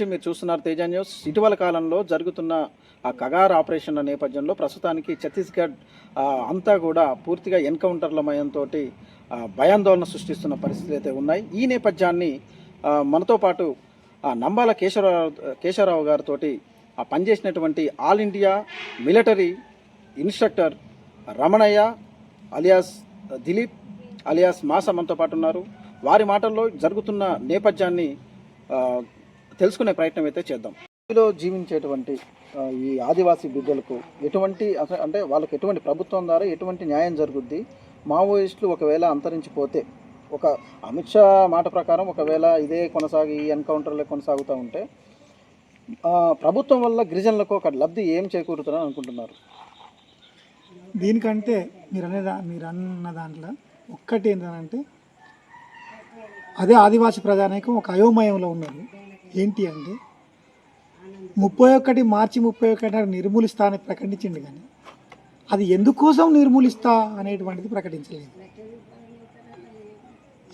మీరు చూస్తున్నారు తేజ న్యూస్. ఇటీవల కాలంలో జరుగుతున్న ఆ కగార్ ఆపరేషన్ల నేపథ్యంలో ప్రస్తుతానికి ఛత్తీస్గఢ్ అంతా కూడా పూర్తిగా ఎన్కౌంటర్ల మయంతో భయాందోళన సృష్టిస్తున్న పరిస్థితులు అయితే ఉన్నాయి. ఈ నేపథ్యాన్ని మనతో పాటు నంబాల కేశవరావు కేశవరావు గారితో ఆ పనిచేసినటువంటి all India military instructor Ramanaiah alias Dilip alias Masa మనతో పాటు ఉన్నారు. వారి మాటల్లో జరుగుతున్న నేపథ్యాన్ని తెలుసుకునే ప్రయత్నం అయితే చేద్దాం. ఇందులో జీవించేటువంటి ఈ ఆదివాసీ బిడ్డలకు ఎటువంటి అంటే వాళ్ళకి ఎటువంటి ప్రభుత్వం ద్వారా ఎటువంటి న్యాయం జరుగుద్ది? మావోయిస్టులు ఒకవేళ అంతరించిపోతే ఒక అమిత్ షా మాట ప్రకారం ఒకవేళ ఇదే కొనసాగి ఈ ఎన్కౌంటర్లే కొనసాగుతూ ఉంటే ఆ, ప్రభుత్వం వల్ల గిరిజనులకు ఒక లబ్ధి ఏం చేకూరుతుందని అనుకుంటున్నారు? దీనికంటే మీరు అనే దా మీరు అన్న దాంట్లో ఒక్కటి ఏంటంటే అదే ఆదివాసీ ప్రజానీకం ఒక అయోమయంలో ఉన్నది. ఏంటి అంటే ముప్పై ఒకటి మార్చి ముప్పై ఒకటి నాడు నిర్మూలిస్తా అని ప్రకటించింది కానీ అది ఎందుకోసం నిర్మూలిస్తా అనేటువంటిది ప్రకటించలేదు.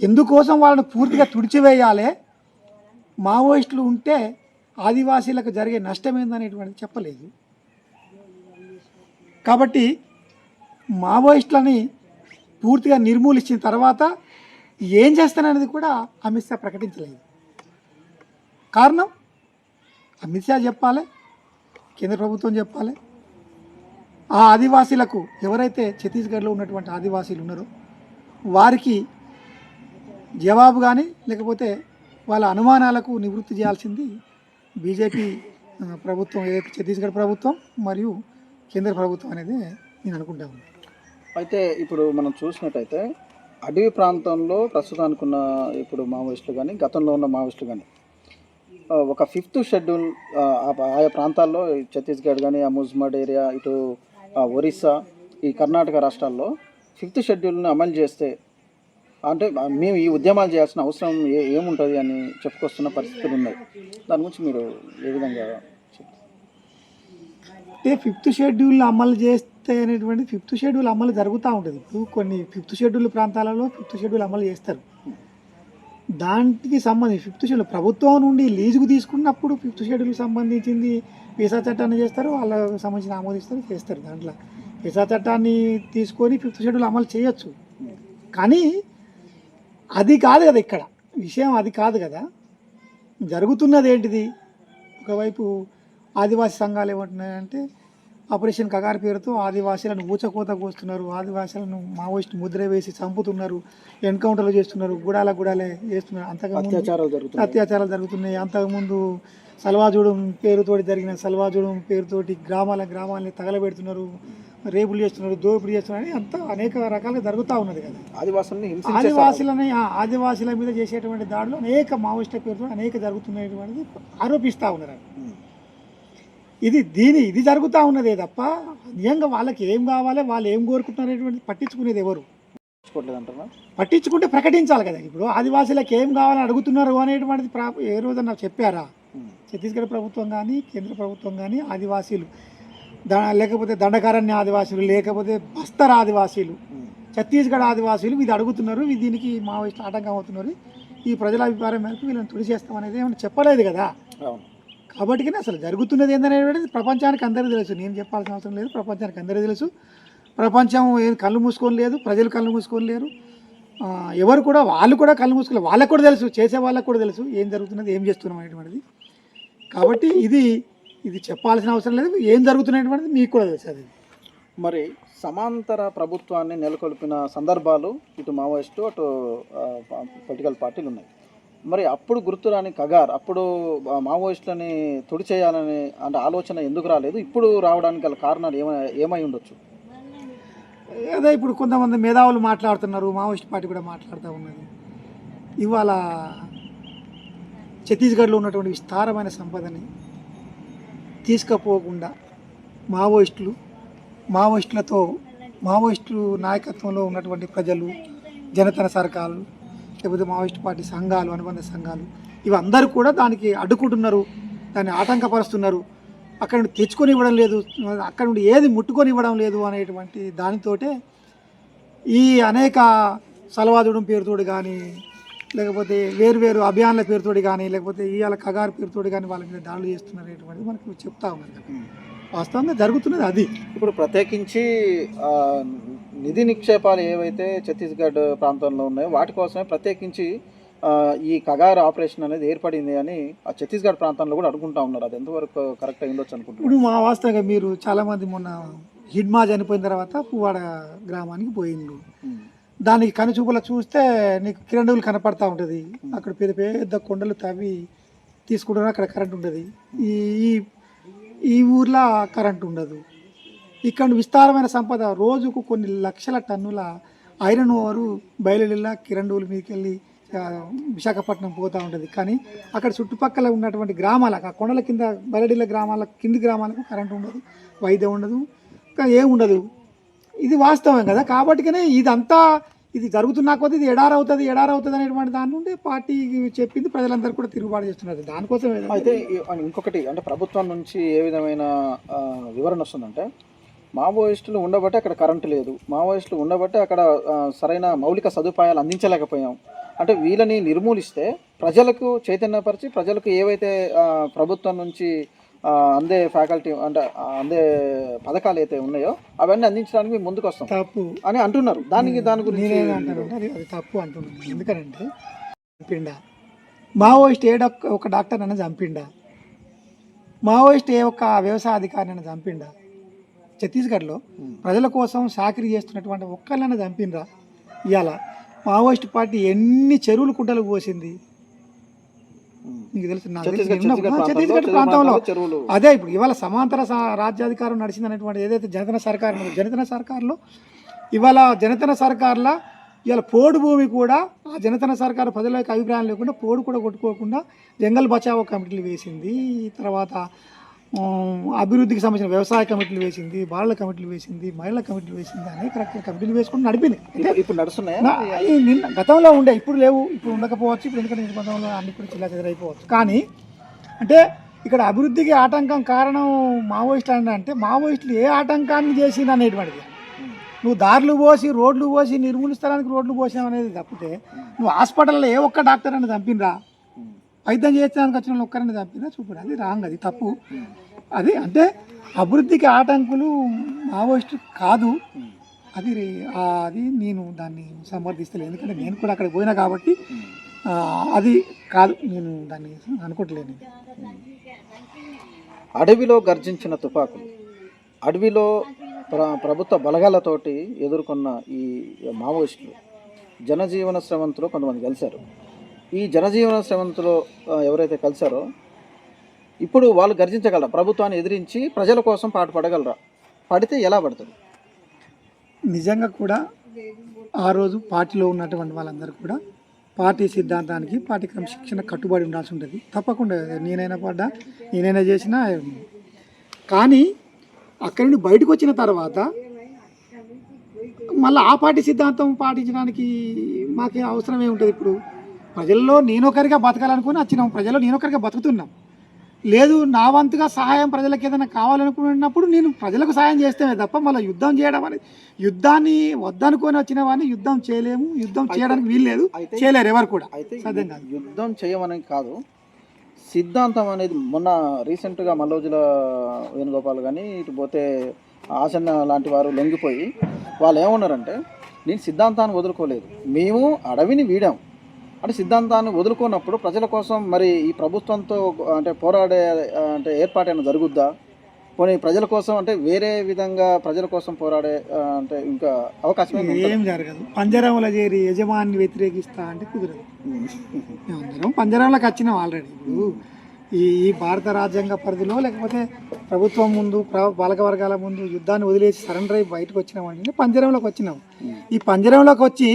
ఎందుకోసం వాళ్ళని పూర్తిగా తుడిచివేయాలి? మావోయిస్టులు ఉంటే ఆదివాసీలకు జరిగే నష్టం ఏందనేటువంటిది చెప్పలేదు. కాబట్టి మావోయిస్టులని పూర్తిగా నిర్మూలించిన తర్వాత ఏం చేస్తాననేది కూడా అమిత్ షా ప్రకటించలేదు. కారణం? అమిత్ షా చెప్పాలి కేంద్ర ప్రభుత్వం చెప్పాలి. ఆ ఆదివాసీలకు ఎవరైతే ఛత్తీస్గఢ్లో ఉన్నటువంటి ఆదివాసీలు ఉన్నారో వారికి జవాబు కానీ లేకపోతే వాళ్ళ అనుమానాలకు నివృత్తి చేయాల్సింది బీజేపీ ప్రభుత్వం ఏదైతే ఛత్తీస్గఢ్ ప్రభుత్వం మరియు కేంద్ర ప్రభుత్వం అనేది నేను అనుకుంటా ఉన్నాను అయితే ఇప్పుడు మనం చూసినట్టయితే అడవి ప్రాంతంలో ప్రస్తుతానికి ఉన్న ఇప్పుడు మావోయిస్టులు కానీ గతంలో ఉన్న మావోయిస్టులు కానీ ఒక ఫిఫ్త్ షెడ్యూల్ ఆయా ప్రాంతాల్లో ఛత్తీస్గఢ్ కానీ ఆ ముజ్మడ్ ఏరియా ఇటు ఒరిస్సా ఈ కర్ణాటక రాష్ట్రాల్లో ఫిఫ్త్ షెడ్యూల్ని అమలు చేస్తే అంటే మేము ఈ ఉద్యమాలు చేయాల్సిన అవసరం ఏ ఏముంటుంది అని చెప్పుకొస్తున్న పరిస్థితులు ఉన్నాయి. దాని గురించి మీరు ఏ విధంగా అంటే ఫిఫ్త్ షెడ్యూల్ అమలు చేస్తే అనేటువంటి ఫిఫ్త్ షెడ్యూల్ అమలు జరుగుతూ ఉంటుంది. ఇప్పుడు కొన్ని ఫిఫ్త్ షెడ్యూల్ ప్రాంతాలలో ఫిఫ్త్ షెడ్యూల్ అమలు చేస్తారు. దానికి సంబంధించి ఫిఫ్త్ షెడ్యూల్ ప్రభుత్వం నుండి లీజుకు తీసుకున్నప్పుడు ఫిఫ్త్ షెడ్యూల్ సంబంధించింది వీసా చట్టాన్ని చేస్తారు వాళ్ళకి సంబంధించిన ఆమోదిస్తారు చేస్తారు దాంట్లో. వీసా చట్టాన్ని తీసుకొని ఫిఫ్త్ షెడ్యూల్ అమలు చేయొచ్చు. కానీ అది కాదు కదా ఇక్కడ. విషయం అది కాదు కదా. జరుగుతున్నది ఏంటిది? ఒకవైపు ఆదివాసీ సంఘాలు ఏమంటున్నాయంటే ఆపరేషన్ కగార్ పేరుతో ఆదివాసీలను ఊచకోత కోస్తున్నారు. ఆదివాసీలను మావోయిస్ట్ ముద్ర వేసి చంపుతున్నారు. ఎన్కౌంటర్లు చేస్తున్నారు. గుడాల గుడాలే చేస్తున్నారు. అంతకుముందు అత్యాచారాలు జరుగుతున్నాయి. అత్యాచారాలు జరుగుతున్నాయి. అంతకుముందు సల్వాజూడం పేరుతోటి జరిగిన సల్వాజూడం పేరుతోటి గ్రామాల గ్రామాలని తగలబెడుతున్నారు. రేపులు చేస్తున్నారు. దోపిడీ చేస్తున్నారు అని అంత అనేక రకాలుగా జరుగుతూ ఉన్నది కదా. ఆదివాసుల్ని ఆదివాసులని ఆదివాసుల మీద చేసేటువంటి దాడులు అనేక మావోయిస్టుల పేరుతో అనేక జరుగుతున్నటువంటిది ఆరోపిస్తూ ఉన్నారు. ఇది దీని ఇది జరుగుతూ ఉన్నదే తప్ప నిజంగా వాళ్ళకి ఏం కావాలి వాళ్ళు ఏం కోరుకుంటున్నారు అనేటువంటిది పట్టించుకునేది ఎవరు? పట్టించుకుంటే ప్రకటించాలి కదా. ఇప్పుడు ఆదివాసులకు ఏం కావాలని అడుగుతున్నారు అనేటువంటిది ఏ రోజన్నా చెప్పారా. ఛత్తీస్గఢ్ ప్రభుత్వం కానీ కేంద్ర ప్రభుత్వం కానీ ఆదివాసీలు లేకపోతే దండకారణ్య ఆదివాసీలు లేకపోతే బస్తర్ ఆదివాసీలు. ఛత్తీస్గఢ్ ఆదివాసీలు ఇది అడుగుతున్నారు దీనికి మావోయిస్టులు ఆటంకం అవుతున్నారు. ఈ ప్రజల అభిప్రాయం మేరకు వీళ్ళని తుడిచేస్తాం అనేది ఏమైనా చెప్పలేదు కదా. కాబట్టి అసలు జరుగుతున్నది ఏంటనేది ప్రపంచానికి అందరికీ తెలుసు. నేను చెప్పాల్సిన అవసరం లేదు ప్రపంచానికి అందరికీ తెలుసు. ప్రపంచం ఏం కళ్ళు మూసుకొని లేదు ప్రజలు కళ్ళు మూసుకొని లేరు. ఎవరు కూడా వాళ్ళు కూడా కళ్ళు మూసుకోలేదు వాళ్ళకు కూడా తెలుసు చేసే వాళ్ళకు కూడా తెలుసు ఏం జరుగుతున్నది ఏం చేస్తున్నాం అనేటువంటిది. కాబట్టి ఇది ఇది చెప్పాల్సిన అవసరం లేదు ఏం జరుగుతున్నటువంటిది మీకు కూడా తెలుసు అది. మరి సమాంతర ప్రభుత్వాన్ని నెలకొల్పిన సందర్భాలు ఇటు మావోయిస్టు అటు పొలిటికల్ పార్టీలు ఉన్నాయి. మరి అప్పుడు గుర్తురాని కగార్ అప్పుడు మావోయిస్టులని తుడి చేయాలని అంటే ఆలోచన ఎందుకు రాలేదు? ఇప్పుడు రావడానికి గల కారణాలు ఏమై ఏమై ఉండొచ్చు? అదే ఇప్పుడు కొంతమంది మేధావులు మాట్లాడుతున్నారు మావోయిస్ట్ పార్టీ కూడా మాట్లాడుతూ ఉన్నది. ఇవాళ ఛత్తీస్గఢ్లో ఉన్నటువంటి విస్తారమైన సంపదని తీసుకుపోకుండా మావోయిస్టులు మావోయిస్టులతో మావోయిస్టులు నాయకత్వంలో ఉన్నటువంటి ప్రజలు జనతన సర్కారు లేకపోతే మావోయిస్ట్ పార్టీ సంఘాలు అనుబంధ సంఘాలు ఇవి అందరూ కూడా దానికి అడ్డుకుంటున్నారు దాన్ని ఆటంకపరుస్తున్నారు. అక్కడ నుండి తెచ్చుకొని ఇవ్వడం లేదు అక్కడ నుండి ఏది ముట్టుకొని ఇవ్వడం లేదు అనేటువంటి దానితోటే ఈ అనేక సలవాదుడం పేరుతోటి కానీ లేకపోతే వేరు వేరు అభియాన్ల పేరుతోటి కానీ లేకపోతే ఇవాళ కగారు పేరుతోటి కానీ వాళ్ళ మీద దాడులు చేస్తున్నారు అనేటువంటిది మనకు చెప్తా ఉన్నారు. వాస్తవంగా జరుగుతున్నది అది. ఇప్పుడు ప్రత్యేకించి నిధి నిక్షేపాలు ఏవైతే ఛత్తీస్గఢ్ ప్రాంతంలో ఉన్నాయో వాటి కోసమే ప్రత్యేకించి ఈ కగార్ ఆపరేషన్ అనేది ఏర్పడింది అని ఆ ఛత్తీస్గఢ్ ప్రాంతంలో కూడా అనుకుంటా ఉన్నారు. అది ఎంతవరకు కరెక్ట్ అయిందొచ్చు అనుకుంటున్నారు ఇప్పుడు మా వాస్తవంగా మీరు చాలామంది మొన్న హిడ్మా చనిపోయిన తర్వాత పువ్వాడ గ్రామానికి పోయిండ్రు. ఉమ్. దానికి కనుచూపుల చూస్తే నీకు కిరణువులు కనపడతా ఉంటుంది. అక్కడ పెద్ద పెద్ద కొండలు తవ్వి తీసుకుంటున్నా అక్కడ కరెంట్ ఉంటుంది ఈ ఈ- ఈ ఊర్లో కరెంట్ ఉండదు. ఇక్కడ విస్తారమైన సంపద. రోజుకు కొన్ని లక్షల టన్నుల ఐరన్ ఓవరు బయలుదేరిలా కిరణువుల మీదకి వెళ్ళి విశాఖపట్నం పోతూ ఉంటుంది. కానీ అక్కడ చుట్టుపక్కల ఉన్నటువంటి గ్రామాలకు ఆ కొండల కింద బయలుడిల్ల గ్రామాల కింది గ్రామాలకు కరెంట్ ఉండదు వైద్యం ఉండదు ఇంకా ఏముండదు ఉండదు. ఇది వాస్తవం కదా. కాబట్టికనే ఇదంతా ఇది జరుగుతున్నా కొద్దీ ఇది ఎడారవుతుంది ఎడారవుతుంది అనేటువంటి దాని నుండి పార్టీ చెప్పింది. ప్రజలందరూ కూడా తిరుగుబాటు చేస్తున్నారు. దానికోసం ఏదైనా- అయితే ఇంకొకటి అంటే ప్రభుత్వం నుంచి ఏ విధమైన వివరణ వస్తుందంటే మావోయిస్టులు ఉండబట్టి అక్కడ కరెంటు లేదు. మావోయిస్టులు ఉండబట్టి అక్కడ సరైన మౌలిక సదుపాయాలు అందించలేకపోయాం. అంటే వీళ్ళని నిర్మూలిస్తే ప్రజలకు చైతన్యపరిచి ప్రజలకు ఏవైతే ప్రభుత్వం నుంచి అందే ఫ్యాకల్టీ అంటే అందే పథకాలు అయితే ఉన్నాయో అవన్నీ అందించడానికి మేము ముందుకు వస్తాం తప్పు. అని అంటున్నారు. దానికి దాని గురించి అది అది తప్పు అంటున్నాను ఎందుకంటే చంపిండా. మావోయిస్ట్ ఏ ఒక డాక్టర్ అన్న చంపిండా? మావోయిస్ట్ ఏ ఒక్క వ్యవసాయ అధికారిని అన్న చంపిండా? ఛత్తీస్గఢ్లో ప్రజల కోసం సాకిరీ చేస్తున్నటువంటి ఒక్కళ్ళని చంపిండ్రా ఇవాళ మావోయిస్ట్ పార్టీ ఎన్ని చెరువులు కుంటలు పోసింది. మీకు తెలుసు నాకు తెలిసి. ఛత్తీస్గఢ్ ప్రాంతంలో, అదే ఇప్పుడు ఇవాళ సమాంతర రాజ్యాధికారం నడిచింది అనేటువంటి ఏదైతే జనతన సర్కార్ జనతన సర్కార్లో ఇవాళ జనతన సర్కార్లో ఇవాళ పోడు భూమి కూడా ఆ జనతన సర్కారు ప్రజల యొక్క అభిప్రాయం లేకుండా పోడు కూడా కొట్టుకోకుండా జంగల్ బచావో కమిటీలు వేసింది. తర్వాత అభివృద్ధికి సంబంధించిన వ్యవసాయ కమిటీలు వేసింది బాలల కమిటీలు వేసింది మహిళల కమిటీలు వేసింది అనేక రకాల కమిటీలు వేసుకుని నడిపింది ఇప్పుడు- నడుస్తున్నాయా? నిన్న గతంలో ఉండే ఇప్పుడు లేవు ఇప్పుడు ఉండకపోవచ్చు ఇప్పుడు ఎందుకంటే నిర్బంధంలో అన్ని కూడా చిల్లా చెదరైపోవచ్చు కానీ అంటే ఇక్కడ అభివృద్ధికి ఆటంకం కారణం మావోయిస్టులు అని అంటే మావోయిస్టులు ఏ ఆటంకాన్ని చేసింది అనేటువంటిది. నువ్వు దారులు పోసి రోడ్లు పోసి నిర్మూలిస్తానికి రోడ్లు పోసావు అనేది తప్పితే నువ్వు హాస్పిటల్లో ఏ ఒక్క డాక్టర్ అని చంపినరా? వైద్యం చేయించడానికి వచ్చిన ఒక్కరిని చంపినా చూపుడు అది రాంగ్ అది తప్పు. అది అంటే అభివృద్ధికి ఆటంకులు మావోయిస్ట్ కాదు. అది అది నేను దాన్ని సమర్థిస్తలేను ఎందుకంటే నేను కూడా అక్కడ పోయినా కాబట్టి అది కాదు. నేను దాన్ని అనుకోవట్లేను అడవిలో గర్జించిన తుపాకులు. అడవిలో ప్ర ప్రభుత్వ బలగాలతోటి ఎదుర్కొన్న ఈ మావోయిస్టులు జనజీవన శ్రవంతులో కొంతమంది కలిశారు ఈ జనజీవన శ్రవంతులో ఎవరైతే కలిశారో ఇప్పుడు వాళ్ళు గర్జించగలరా? ప్రభుత్వాన్ని ఎదిరించి ప్రజల కోసం పాటు పడగలరా? పడితే ఎలా పడుతుంది? నిజంగా కూడా ఆ రోజు పార్టీలో ఉన్నటువంటి వాళ్ళందరూ కూడా పార్టీ సిద్ధాంతానికి పార్టీ క్రమశిక్షణ కట్టుబడి ఉండాల్సి ఉంటుంది. తప్పకుండా నేనైనా పడ్డా నేనైనా చేసినా కానీ అక్కడి నుండి బయటకు వచ్చిన తర్వాత మళ్ళీ ఆ పార్టీ సిద్ధాంతం పాటించడానికి మాకే అవసరం ఉంటుంది ఇప్పుడు. ప్రజల్లో నేనొకరిగా బతకాలనుకుని వచ్చినాం ప్రజల్లో నేనొకరిగా బతుకుతున్నాం. లేదు నా వంతుగా సహాయం ప్రజలకు ఏదైనా కావాలనుకున్నప్పుడు నేను ప్రజలకు సహాయం చేస్తేనే తప్ప మళ్ళీ యుద్ధం చేయడం అనేది యుద్ధాన్ని వద్దనుకొని వచ్చిన వాడిని యుద్ధం చేయలేము యుద్ధం చేయడానికి వీల్లేదు. చేయలేరు ఎవరు కూడా. అయితే. యుద్ధం చేయమని కాదు సిద్ధాంతం అనేది మొన్న రీసెంట్గా మల్లోజుల వేణుగోపాల్ కానీ ఇటు పోతే ఆసన్న లాంటి వారు లొంగిపోయి వాళ్ళు ఏమన్నారంటే నేను సిద్ధాంతాన్ని వదులుకోలేదు. మేము అడవిని వీడాం. అంటే సిద్ధాంతాన్ని వదులుకున్నప్పుడు ప్రజల కోసం మరి ఈ ప్రభుత్వంతో అంటే పోరాడే అంటే ఏర్పాటైనా జరుగుద్దా? పోనీ ప్రజల కోసం అంటే వేరే విధంగా ప్రజల కోసం పోరాడే అంటే ఇంకా అవకాశం? ఏం జరగదు. పంజరంలో చేరి యజమాని వ్యతిరేకిస్తా అంటే కుదరదు. మేమందరం పంజరంలోకి వచ్చినాం ఆల్రెడీ ఇప్పుడు ఈ ఈ భారత రాజ్యాంగ పరిధిలో లేకపోతే ప్రభుత్వం ముందు ప్ర- పాలక వర్గాల ముందు యుద్ధాన్ని వదిలేసి సరెండర్ అయి బయటకు వచ్చినామంటే పంజరంలోకి వచ్చినాం. ఈ పంజరంలోకి వచ్చి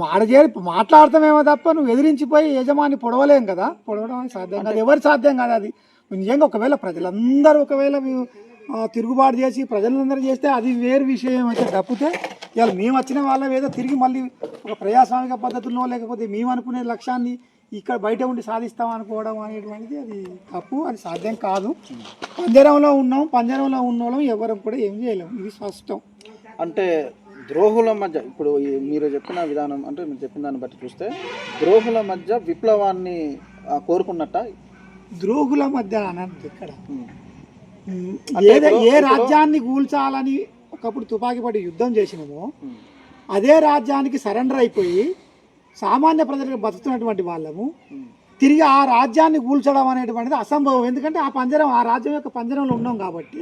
మాడజేరి మాట్లాడతామేమో తప్ప నువ్వు ఎదిరించిపోయి యజమాని పొడవలేం కదా. పొడవడం అనేది సాధ్యం కాదు. ఎవరు సాధ్యం కాదు అది. నిజంగా ఒకవేళ ప్రజలందరూ ఒకవేళ తిరుగుబాటు చేసి ప్రజలందరూ చేస్తే అది వేరు విషయం అయితే తప్పితే ఇవాళ మేము వచ్చిన వాళ్ళం ఏదో తిరిగి మళ్ళీ ఒక ప్రజాస్వామిక పద్ధతుల్లో లేకపోతే మేము అనుకునే లక్ష్యాన్ని ఇక్కడ బయట ఉండి సాధిస్తాం అనుకోవడం అనేటువంటిది అది తప్పు అది సాధ్యం కాదు. పంజరంలో ఉన్నాం పంజరంలో ఉన్న వాళ్ళం ఎవరం కూడా ఏం చేయలేము ఇది స్పష్టం. అంటే ద్రోహుల మధ్య ఇప్పుడు మీరు చెప్పిన విధానం అంటే మీరు చెప్పిన దాన్ని బట్టి చూస్తే ద్రోహుల మధ్య విప్లవాన్ని కోరుకున్నట్ట? ద్రోహుల మధ్య అన్నది ఇక్కడ. ఏదో ఏ రాజ్యాన్ని కూల్చాలని ఒకప్పుడు తుపాకీ పడి యుద్ధం చేసినామో. అదే రాజ్యానికి సరెండర్ అయిపోయి సామాన్య ప్రజలకు బతుకుతున్నటువంటి వాళ్ళము. తిరిగి ఆ రాజ్యాన్ని కూల్చడం అనేటువంటిది అసంభవం. ఎందుకంటే ఆ పంజరం ఆ రాజ్యం యొక్క పంజరంలో ఉన్నాం కాబట్టి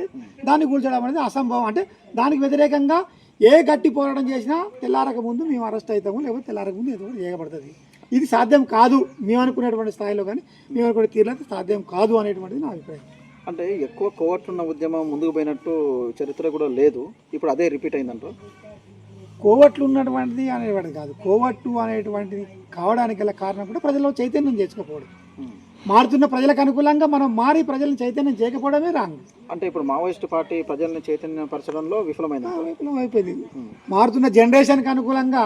దాన్ని కూల్చడం అనేది అసంభవం. అంటే దానికి వ్యతిరేకంగా ఏ గట్టి పోరాటం చేసినా తెల్లారక ముందు మేము అరెస్ట్ అవుతాము లేకపోతే తెల్లారక ముందు ఏదో చేయబడుతుంది. ఇది సాధ్యం కాదు మేము అనుకునేటువంటి స్థాయిలో కానీ మేము అనుకునే తీరులో సాధ్యం కాదు అనేటువంటిది నా అభిప్రాయం. అంటే ఎక్కువ కోవట్లున్న ఉద్యమం ముందుకు పోయినట్టు చరిత్ర కూడా లేదు ఇప్పుడు అదే రిపీట్ అయిందంటారు కోవట్లు ఉన్నటువంటిది అనేటువంటిది కాదు. కోవట్టు అనేటువంటిది కావడానికి గల కారణం కూడా ప్రజల్లో చైతన్యం చేసుకోకపోవడం మారుతున్న ప్రజలకు అనుకూలంగా మనం మారి ప్రజలను చైతన్యం చేయకపోవడమే రాంగ్. అంటే ఇప్పుడు మావోయిస్ట్ పార్టీ ప్రజల్ని చైతన్యపరచడంలో విఫలమైంది విఫలం అయిపోయింది. మారుతున్న జనరేషన్కి అనుకూలంగా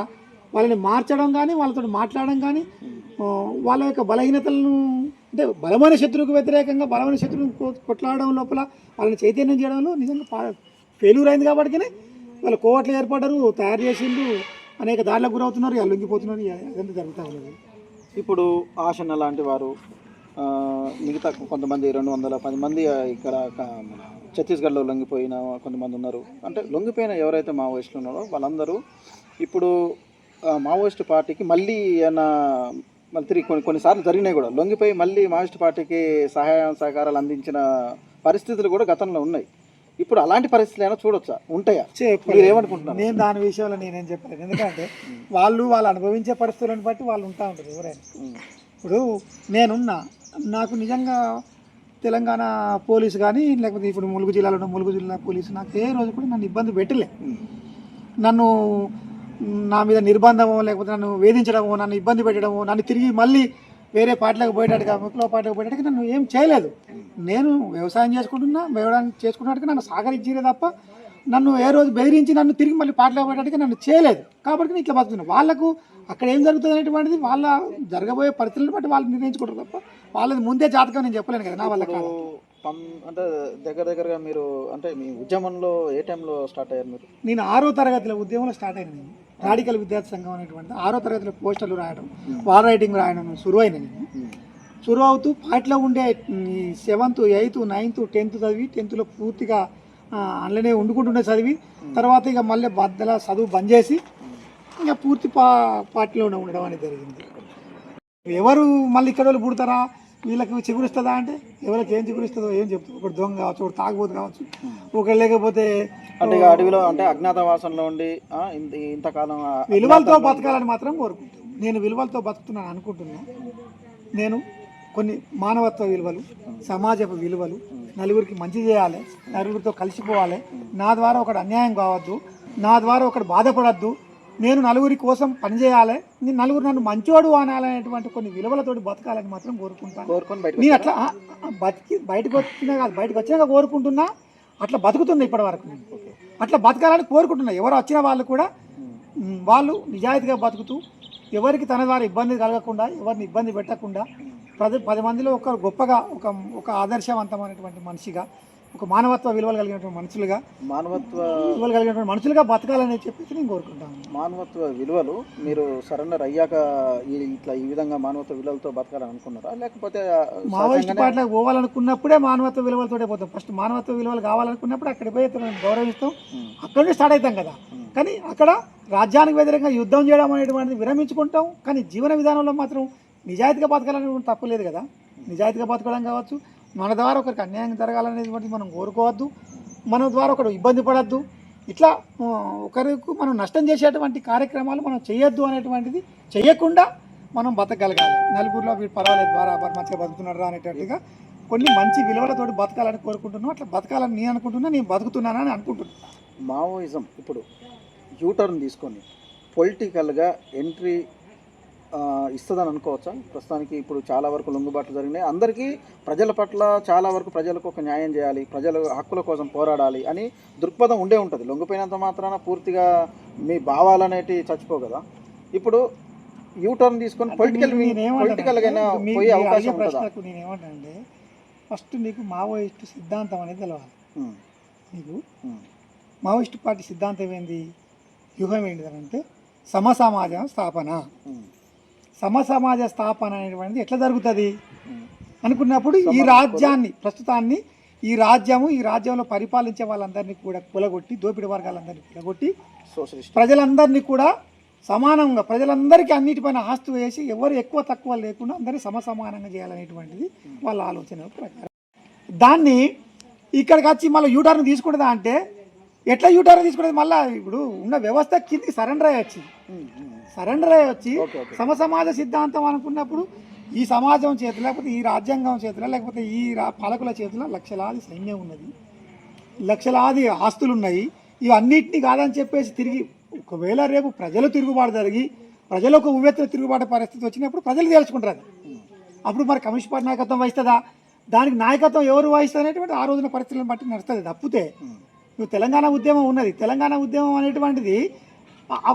వాళ్ళని మార్చడం కానీ వాళ్ళతో మాట్లాడడం కానీ వాళ్ళ యొక్క బలహీనతలను అంటే బలమైన శత్రువుకు వ్యతిరేకంగా బలమైన శత్రువుని కొట్లాడడం లోపల వాళ్ళని చైతన్యం చేయడంలో నిజంగా ఫెయిల్యూర్ అయింది కాబట్టి వాళ్ళ కోవట్లు ఏర్పడ్డారు తయారు చేసిండ్రు అనేక దాడులకు గురవుతున్నారు లొంగిపోతున్నారు అదంతా జరుగుతూ ఉన్నది. ఇప్పుడు ఆశన్న లాంటి వారు మిగతా కొంతమంది రెండు వందల పది మంది ఇక్కడ మన ఛత్తీస్గఢ్లో లొంగిపోయిన కొంతమంది ఉన్నారు. అంటే లొంగిపోయిన ఎవరైతే మావోయిస్టులు ఉన్నారో వాళ్ళందరూ ఇప్పుడు మావోయిస్ట్ పార్టీకి మళ్ళీ ఏమైనా మళ్ళీ తిరిగి కొన్ని కొన్నిసార్లు జరిగినాయి కూడా. లొంగిపోయి మళ్ళీ మావోయిస్ట్ పార్టీకి సహాయ సహకారాలు అందించిన పరిస్థితులు కూడా గతంలో ఉన్నాయి. ఇప్పుడు అలాంటి పరిస్థితులు అయినా చూడొచ్చా? ఉంటాయా. మీరు ఏమనుకుంటున్నారు? నేను దాని విషయంలో నేనేం చెప్పలేదు. ఎందుకంటే వాళ్ళు వాళ్ళు అనుభవించే పరిస్థితులను బట్టి వాళ్ళు ఉంటా ఉంటారు ఎవరైనా. ఇప్పుడు నేనున్నా నాకు నిజంగా తెలంగాణ పోలీసు కానీ లేకపోతే ఇప్పుడు ములుగు జిల్లాలో ఉన్న ములుగు జిల్లా పోలీసు నాకు ఏ రోజు కూడా నన్ను ఇబ్బంది పెట్టలే. నన్ను నా మీద నిర్బంధమో లేకపోతే నన్ను వేధించడమో నన్ను ఇబ్బంది పెట్టడమో నన్ను తిరిగి మళ్ళీ వేరే పార్టీలకు పోయేటట్టుగా ముక్కులో పార్టీలకు పోయేటట్టుగా నన్ను ఏం చేయలేదు. నేను వ్యవసాయం చేసుకుంటున్నా వ్యవసాయం చేసుకున్నట్టుగా నన్ను సహకరించలే తప్ప నన్ను ఏ రోజు బెదిరించి నన్ను తిరిగి మళ్ళీ పోయేటట్టుగా నన్ను చేయలేదు. కాబట్టి నేను ఇట్లా బతుకుతున్నా. వాళ్ళకు అక్కడ ఏం జరుగుతుంది అనేటువంటిది వాళ్ళ జరగబోయే పరిస్థితులను బట్టి వాళ్ళు నిర్ణయించుకుంటారు తప్ప వాళ్ళది ముందే జాతకం నేను చెప్పలేను కదా నా పం అంటే దగ్గర దగ్గరగా మీరు అంటే మీ ఉద్యమంలో ఏ టైంలో స్టార్ట్ అయ్యారు మీరు? నేను ఆరో తరగతిలో ఉద్యమంలో స్టార్ట్ అయిన నేను. రాడికల్ విద్యార్థి సంఘం అనేటువంటి ఆరో తరగతిలో పోస్టర్లు రాయడం వాల్ రైటింగ్ రాయడం సురువైన నేను. సురువు అవుతూ పార్టీలో ఉండే సెవెంత్ ఎయిత్ నైన్త్ టెన్త్ చదివి టెన్త్లో పూర్తిగా అందులోనే వండుకుంటుండే చదివి. తర్వాత ఇక మళ్ళీ బద్దల చదువు బంద్ చేసి ఇక పూర్తి పా పార్టీలోనే ఉండడం అనేది జరిగింది. ఎవరు మళ్ళీ ఇక్కడ వాళ్ళు పుడతారా? వీళ్ళకి చిగురిస్తుందా అంటే? ఎవరికి ఏం చిగురిస్తుందో ఏం చెప్తారు ఒకటి దొంగ కావచ్చు ఒకటి తాగుబోతు కావచ్చు ఒకటి లేకపోతే అంటే అడవిలో అంటే అజ్ఞాతవాసంలో ఉండి ఇంతకాలం విలువలతో బతకాలని మాత్రం కోరుకుంటాను నేను విలువలతో బతుకుతున్నాను అనుకుంటున్నా నేను కొన్ని మానవత్వ విలువలు సమాజపు విలువలు నలుగురికి మంచి చేయాలి నలుగురితో కలిసిపోవాలి. నా ద్వారా ఒకటి అన్యాయం కావద్దు నా ద్వారా ఒకటి బాధపడద్దు. నేను నలుగురి కోసం పనిచేయాలి నేను నలుగురు నన్ను మంచోడు అనాలనేటువంటి కొన్ని విలువలతోటి బతకాలని మాత్రం కోరుకుంటాను. కోరుకొని నేను అట్లా బతికి బయటకు వచ్చినా కాదు బయటకు వచ్చినాక కోరుకుంటున్నా. అట్లా బతుకుతున్నా ఇప్పటి వరకు. అట్లా బతకాలని కోరుకుంటున్నా. ఎవరు వచ్చిన వాళ్ళు కూడా వాళ్ళు నిజాయితీగా బతుకుతూ ఎవరికి తన ద్వారా ఇబ్బంది కలగకుండా ఎవరిని ఇబ్బంది పెట్టకుండా పది పది మందిలో ఒక గొప్పగా ఒక ఒక ఆదర్శవంతమైనటువంటి మనిషిగా ఒక మానవత్వ విలువలు కలిగినటువంటి మనుషులుగా మానవత్వ విలువలు కలిగినటువంటి మనుషులుగా బతకాలని చెప్పేసి నేను కోరుకుంటాను. మానవత్వ విలువలు మీరు సరెండర్ అయ్యాక ఇట్లా ఈ విధంగా మానవత్వ విలువలతో బతకాలని అనుకున్నారా? లేకపోతే మావోయిస్ట్ పార్టీలకు పోవాలనుకున్నప్పుడే మానవత్వ విలువలతోటే పోతాం. ఫస్ట్ మానవత్వ విలువలు కావాలనుకున్నప్పుడు అక్కడికి పోయి మనం గౌరవిస్తాం? అక్కడ నుంచి స్టార్ట్ అవుతాం కదా. కానీ అక్కడ రాజ్యానికి వ్యతిరేకంగా యుద్ధం చేయడం అనేటువంటిది విరమించుకుంటాం. కానీ జీవన విధానంలో మాత్రం నిజాయితీగా బతకాలనేటువంటి తప్పు లేదు కదా. నిజాయితీగా బతకడం కావచ్చు మన ద్వారా ఒకరికి అన్యాయం జరగాలనేటువంటిది మనం కోరుకోవద్దు మన ద్వారా ఒకరు ఇబ్బంది పడద్దు. ఇట్లా ఒకరికి మనం నష్టం చేసేటువంటి కార్యక్రమాలు మనం చేయొద్దు అనేటువంటిది చేయకుండా మనం బతకగలగాలి. నలుగురిలో వీడు పర్వాలేదు ద్వారా మంచిగా బతుకుతున్నారా అనేటట్టుగా కొన్ని మంచి విలువలతోటి బతకాలని కోరుకుంటున్నాను అట్లా బతకాలని నేను అనుకుంటున్నా నేను బతుకుతున్నానని అనుకుంటున్నాను. మావోయిజం ఇప్పుడు యూటర్న్ తీసుకొని పొలిటికల్గా ఎంట్రీ ఇస్తుందని అనుకోవచ్చా? ప్రస్తుతానికి ఇప్పుడు చాలా వరకు లొంగుబాట్లు జరిగినాయి. అందరికీ ప్రజల పట్ల చాలా వరకు ప్రజలకు ఒక న్యాయం చేయాలి ప్రజల హక్కుల కోసం పోరాడాలి అని దృక్పథం ఉండే ఉంటుంది. లొంగిపోయినంత మాత్రాన పూర్తిగా మీ భావాలనేటి చచ్చిపో కదా. ఇప్పుడు యూటర్న్ తీసుకొని పొలిటికల్ పొలిటికల్గా పోయే అవకాశం ఉంటుందా? ప్రశ్నకు నేను ఏమంటానంటే ఫస్ట్ నీకు మావోయిస్టు సిద్ధాంతం అనేది తెలవాలి. నీకు ఉమ్, మావోయిస్టు పార్టీ సిద్ధాంతం ఏంది? వ్యూహం ఏంటిదంటే సమసమాజం స్థాపన. సమసమాజ స్థాపన అనేటువంటిది ఎట్లా జరుగుతుంది? అనుకున్నప్పుడు ఈ రాజ్యాన్ని ప్రస్తుతాన్ని ఈ రాజ్యము ఈ రాజ్యంలో పరిపాలించే వాళ్ళందరినీ కూడా కూలగొట్టి దోపిడి వర్గాలందరినీ కూలగొట్టి సోషలిస్ట్ ప్రజలందరినీ కూడా సమానంగా ప్రజలందరికీ అన్నిటిపైన ఆస్తు వేసి ఎవరు ఎక్కువ తక్కువ లేకుండా అందరినీ సమసమానంగా చేయాలనేటువంటిది వాళ్ళ ఆలోచన ప్రకారం. దాన్ని ఇక్కడికి వచ్చి మళ్ళీ యూటర్న్ తీసుకుంటుందా అంటే ఎట్లా యూటర్న్ తీసుకునేది మళ్ళీ ఇప్పుడు ఉన్న వ్యవస్థ కిందికి సరెండర్ అయ్యొచ్చి um, um, surrender okay okay. సమసమాజ సిద్ధాంతం అనుకున్నప్పుడు ఈ సమాజం చేతిలో లేకపోతే ఈ రాజ్యాంగం చేతిలో లేకపోతే ఈ రా పాలకుల చేతిలో లక్షలాది సైన్యం ఉన్నది. లక్షలాది ఆస్తులు ఉన్నాయి ఇవన్నిటిని కాదని చెప్పేసి తిరిగి ఒకవేళ రేపు ప్రజలు తిరుగుబాటు జరిగి ప్రజలకు ఉవ్వెత్తున తిరుగుబాటు పరిస్థితి వచ్చినప్పుడు ప్రజలు తేల్చుకుంటారు అప్పుడు మరి కమ్యూనిస్ట్ పార్టీ నాయకత్వం వహిస్తుందా? దానికి నాయకత్వం ఎవరు వహిస్తుంది అనేటువంటి ఆ రోజున పరిస్థితులను బట్టి నడుస్తుంది. తప్పితే నువ్వు తెలంగాణ ఉద్యమం ఉన్నది. తెలంగాణ ఉద్యమం అనేటువంటిది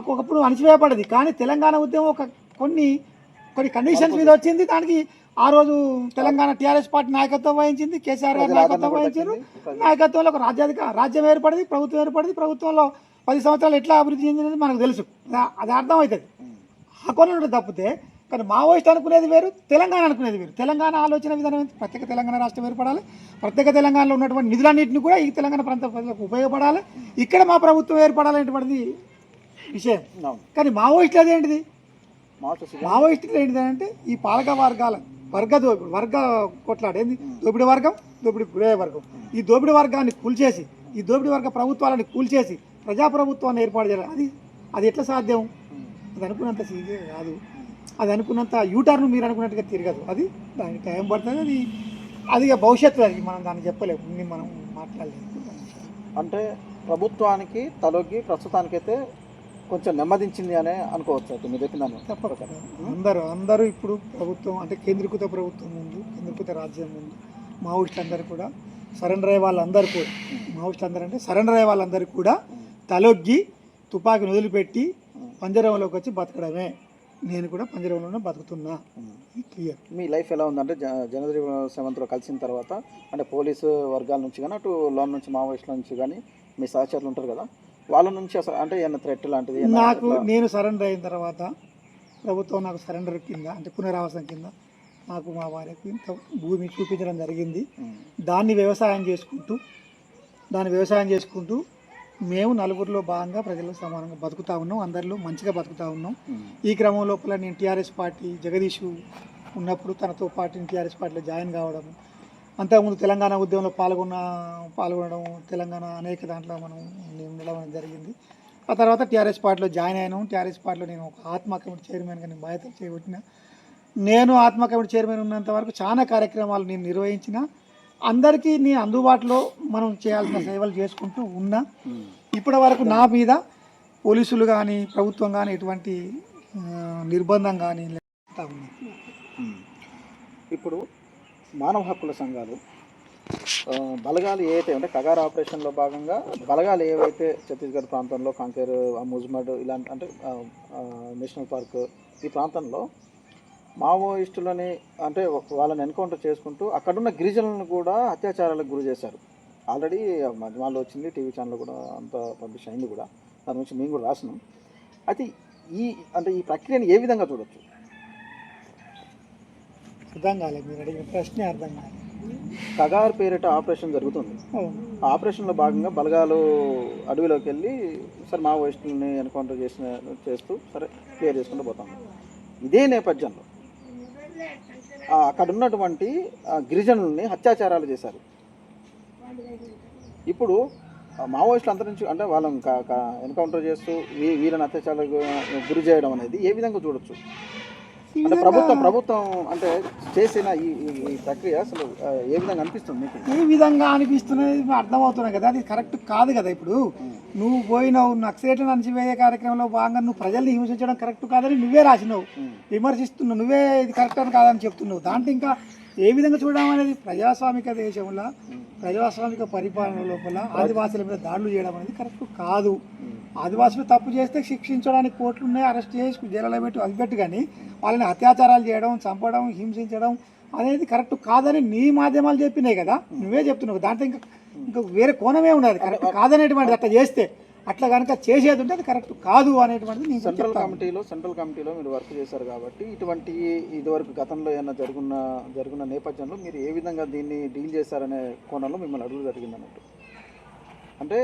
ఒకప్పుడు అణచివేయబడది కానీ తెలంగాణ ఉద్యమం ఒక కొన్ని కొన్ని కండిషన్స్ మీద వచ్చింది. దానికి ఆ రోజు తెలంగాణ టీఆర్ఎస్ పార్టీ నాయకత్వం వహించింది కేసీఆర్ గారు నాయకత్వం వహించారు. నాయకత్వంలో ఒక రాజ్యాధిక రాజ్యం ఏర్పడింది ప్రభుత్వం ఏర్పడింది. ప్రభుత్వంలో పది సంవత్సరాలు ఎట్లా అభివృద్ధి చెందినది మనకు తెలుసు. అది అర్థమవుతుంది. ఆ కొనలు తప్పితే కానీ మావోయిస్ట్ అనుకునేది వేరు తెలంగాణ అనుకునేది వేరు. తెలంగాణ ఆలోచన విధానం? ప్రత్యేక తెలంగాణ రాష్ట్రం ఏర్పడాలి. ప్రత్యేక తెలంగాణలో ఉన్నటువంటి నిధులన్నింటినీ కూడా ఈ తెలంగాణ ప్రాంత ప్రజలకు ఉపయోగపడాలి. ఇక్కడ మా ప్రభుత్వం ఏర్పడాలనేటువంటిది విషయం. కానీ మావోయిస్టులు అదేంటిది మావోయిస్టులు ఏంటిదంటే ఈ పాలక వర్గాల వర్గ దోపిడి వర్గ కొట్లాట ఏంది? దోపిడి వర్గం దోపిడి గురే వర్గం. ఈ దోపిడి వర్గాన్ని కూల్చేసి ఈ దోపిడి వర్గ ప్రభుత్వాలను కూల్చేసి ప్రజాప్రభుత్వాన్ని ఏర్పాటు చేయాలి. అది అది ఎట్లా సాధ్యం? అది అనుకున్నంత సీజే కాదు. అది అనుకున్నంత యూటర్న్ మీరు అనుకున్నట్టుగా తిరగదు. అది దానికి టైం పడుతుంది. అది అది భవిష్యత్తు అది మనం దాన్ని చెప్పలేము. మనం మాట్లాడలేము. అంటే ప్రభుత్వానికి తలొగ్గి ప్రస్తుతానికైతే కొంచెం నెమ్మదించింది అనే అనుకోవచ్చు అయితే మీరు చెప్పిన అందరూ అందరూ ఇప్పుడు ప్రభుత్వం అంటే కేంద్రీకృత ప్రభుత్వం ముందు కేంద్రీకృత రాజ్యం ముందు మావోయిస్టులు అందరూ కూడా సరెండర్ అయ్యే వాళ్ళందరూ కూడా మావోయిస్టులు అందరూ అంటే సరెండర్ అయ్యే వాళ్ళందరూ కూడా తలొగ్గి తుపాకీని వదిలిపెట్టి పంజరంలోకి వచ్చి బతకడమే. నేను కూడా పంజరంలోనే బతుకుతున్నా. క్లియర్. మీ లైఫ్ ఎలా ఉందంటే జనవరి సెవెంత్లో కలిసిన తర్వాత అంటే పోలీసు వర్గాల నుంచి కానీ అటు లోన్ నుంచి మావోయిస్టుల నుంచి కానీ మీ సహచరులు ఉంటారు కదా వాళ్ళ నుంచి అసలు అంటే ఏమైనా థ్రెట్ లాంటిది నాకు నేను సరెండర్ అయిన తర్వాత ప్రభుత్వం నాకు సరెండర్ కింద అంటే పునరావాసం కింద నాకు మా వారికి ఇంత భూమి చూపించడం జరిగింది. దాన్ని వ్యవసాయం చేసుకుంటూ దాన్ని వ్యవసాయం చేసుకుంటూ మేము నలుగురిలో భాగంగా ప్రజల్లో సమానంగా బతుకుతా ఉన్నాం. అందరిలో మంచిగా బతుకుతా ఉన్నాం. ఈ క్రమం లోపల నేను టీఆర్ఎస్ పార్టీ జగదీష్ ఉన్నప్పుడు తనతో పాటు టీఆర్ఎస్ పార్టీలో జాయిన్ కావడం అంతకుముందు తెలంగాణ ఉద్యమంలో పాల్గొన్న పాల్గొనడం తెలంగాణ అనేక దాంట్లో మనం ఉండడం జరిగింది. ఆ తర్వాత టీఆర్ఎస్ పార్టీలో జాయిన్ అయినాం టీఆర్ఎస్ పార్టీలో నేను ఒక ఆత్మ కమిటీ చైర్మన్గా నేను బాధ్యతలు చేపట్టిన. నేను ఆత్మ కమిటీ చైర్మన్ ఉన్నంత వరకు చాలా కార్యక్రమాలు నేను నిర్వహించిన. అందరికీ నీ అందుబాటులో మనం చేయాల్సిన సేవలు చేసుకుంటూ ఉన్నా. ఉమ్. ఇప్పటి వరకు నా మీద పోలీసులు కానీ ప్రభుత్వం కానీ ఎటువంటి నిర్బంధం కానీ లేకుండా ఉన్నాయి ఉమ్. ఇప్పుడు మానవ హక్కుల సంఘాలు బలగాలు ఏవైతే అంటే కగార్ ఆపరేషన్లో భాగంగా బలగాలు ఏవైతే ఛత్తీస్గఢ్ ప్రాంతంలో కాంకేర్ ముజ్మడ్ ఇలాంటి అంటే నేషనల్ పార్క్ ఈ ప్రాంతంలో మావోయిస్టులని అంటే వాళ్ళని ఎన్కౌంటర్ చేసుకుంటూ అక్కడున్న గిరిజనులను కూడా అత్యాచారాలకు గురి చేశారు. ఆల్రెడీ మధ్యమాల్లో వచ్చింది టీవీ ఛానల్ కూడా అంత పబ్లిష్ అయింది కూడా. దాని గురించి మేము కూడా రాసినాం. అయితే ఈ అంటే ఈ ప్రక్రియను ఏ విధంగా చూడొచ్చు? అర్థం కాలేదు మీరు అడిగిన ప్రశ్నే అర్థం కాలేదు. కగార్ పేరిట ఆపరేషన్ జరుగుతుంది. ఆపరేషన్లో భాగంగా బలగాలు అడవిలోకి వెళ్ళి సరే మావోయిస్టులని ఎన్కౌంటర్ చేసిన చేస్తూ సరే క్లియర్ చేసుకుంటూ పోతాం. ఇదే నేపథ్యంలో అక్కడ ఉన్నటువంటి గిరిజనుల్ని అత్యాచారాలు చేశారు. ఇప్పుడు మావోయిస్టులు అంతరించి అంటే వాళ్ళని ఎన్కౌంటర్ చేస్తూ వీళ్ళని అత్యాచారాలకు గురి చేయడం అనేది ఏ విధంగా చూడొచ్చు? అంటే ప్రభుత్వం ప్రభుత్వం అంటే చేసిన ఈ ప్రక్రియ అసలు ఏ విధంగా అనిపిస్తుంది మీకు? ఏ విధంగా అనిపిస్తున్నది అర్థమవుతున్నాయి కదా అది కరెక్ట్ కాదు కదా ఇప్పుడు. నువ్వు పోయినావు నక్సలైట్లను అణచివేయ కార్యక్రమంలో భాగంగా నువ్వు ప్రజల్ని హింసించడం కరెక్ట్ కాదని నువ్వే రాసినావు. విమర్శిస్తున్నావు. నువ్వే ఇది కరెక్ట్ అని కాదని చెప్తున్నావు. దాంట్లో ఇంకా ఏ విధంగా చూడడం అనేది ప్రజాస్వామిక దేశంలో ప్రజాస్వామిక పరిపాలన లోపల ఆదివాసుల మీద దాడులు చేయడం అనేది కరెక్ట్ కాదు. ఆదివాసులు తప్పు చేస్తే శిక్షించడానికి కోర్టులు ఉన్నాయి అరెస్ట్ చేసి జైల్లో పెట్టి అదిపెట్టు కానీ వాళ్ళని అత్యాచారాలు చేయడం చంపడం హింసించడం అనేది కరెక్ట్ కాదని నీ మాధ్యమాలు చెప్పినాయి కదా. నువ్వే చెప్తున్నావు. దాంట్లో ఇంకా ఇంకా వేరే కోణమే ఉన్నది. కరెక్ట్ కాదనేటువంటిది అట్లా చేస్తే అట్లా కనుక చేసేది ఉంటే అది కరెక్ట్ కాదు అనేటువంటిది నేను సెంట్రల్. కమిటీలో సెంట్రల్ కమిటీలో మీరు వర్క్ చేశారు కాబట్టి ఇటువంటి ఇదివరకు గతంలో ఏమైనా జరుగున్న జరుగున్న నేపథ్యంలో మీరు ఏ విధంగా దీన్ని డీల్ చేశారనే కోణంలో మిమ్మల్ని అడుగు జరిగింది అన్నట్టు అంటే